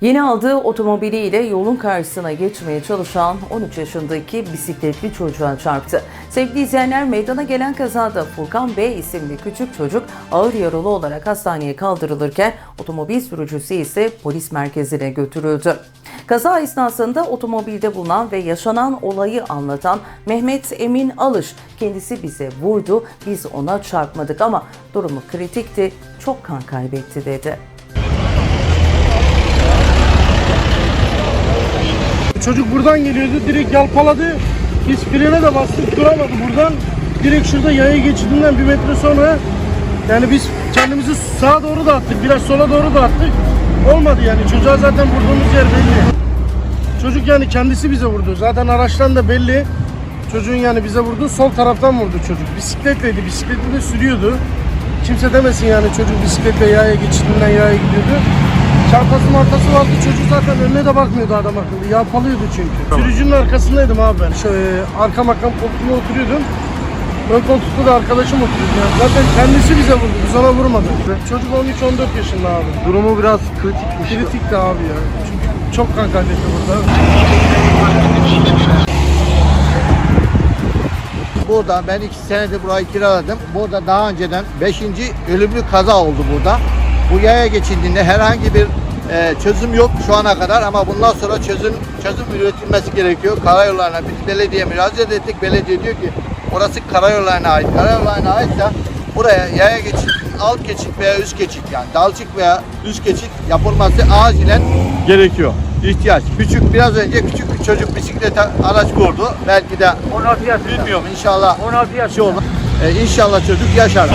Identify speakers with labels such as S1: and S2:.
S1: Yeni aldığı otomobiliyle yolun karşısına geçmeye çalışan 13 yaşındaki bisikletli çocuğa çarptı. Sevgili izleyenler meydana gelen kazada Furkan B isimli küçük çocuk ağır yaralı olarak hastaneye kaldırılırken otomobil sürücüsü ise polis merkezine götürüldü. Kaza esnasında otomobilde bulunan ve yaşanan olayı anlatan Mehmet Emin Alış kendisi bize vurdu, biz ona çarpmadık ama durumu kritikti, çok kan kaybetti dedi.
S2: Çocuk buradan geliyordu direkt yalpaladı. Biz frene de bastık duramadı buradan. Direkt şurada yaya geçidinden bir metre sonra yani biz kendimizi sağa doğru da attık biraz sola doğru da attık. Olmadı yani çocuğa zaten vurduğumuz yer belli. Çocuk yani kendisi bize vurdu. Zaten araçtan da belli. Çocuğun yani bize vurduğu sol taraftan vurdu çocuk. Bisikletleydi. Bisikleti de sürüyordu. Kimse demesin yani çocuk bisikletle yaya geçidinden yaya gidiyordu. Çantası markası vardı. Çocuk zaten önüne de bakmıyordu adam akıllı. Yalpalıyordu çünkü. Sürücünün arkasındaydım abi ben. Şöyle arka makam koltuğuna oturuyordum. Ön koltukta da arkadaşım oturuyordu. Yani. Zaten kendisi bize vurdu. Biz ona vurmadık. Çocuk 13-14 yaşında abi.
S3: Durumu biraz kritikmiş.
S2: Kritikti abi ya. Çünkü çok kan kaybetti burada.
S4: Burada ben iki senedir burayı kiraladım. Burada daha önceden 5. ölümlü kaza oldu burada. Bu yaya geçidinde herhangi bir e, çözüm yok şu ana kadar ama bundan sonra çözüm çözüm üretilmesi gerekiyor. Karayollarına biz belediye müracaat ettik. Belediye diyor ki orası karayollarına ait. Karayollarına aitse buraya yaya geçit, alt geçit veya üst geçit yani dalcık veya üst geçit yapılması acilen gerekiyor. İhtiyaç. Küçük biraz önce küçük bir çocuk bisiklete araç vurdu. Belki de
S3: 16 yaşında.
S4: Bilmiyorum inşallah
S3: 16 yaşında.
S4: şey olur. Ee, inşallah çocuk yaşar.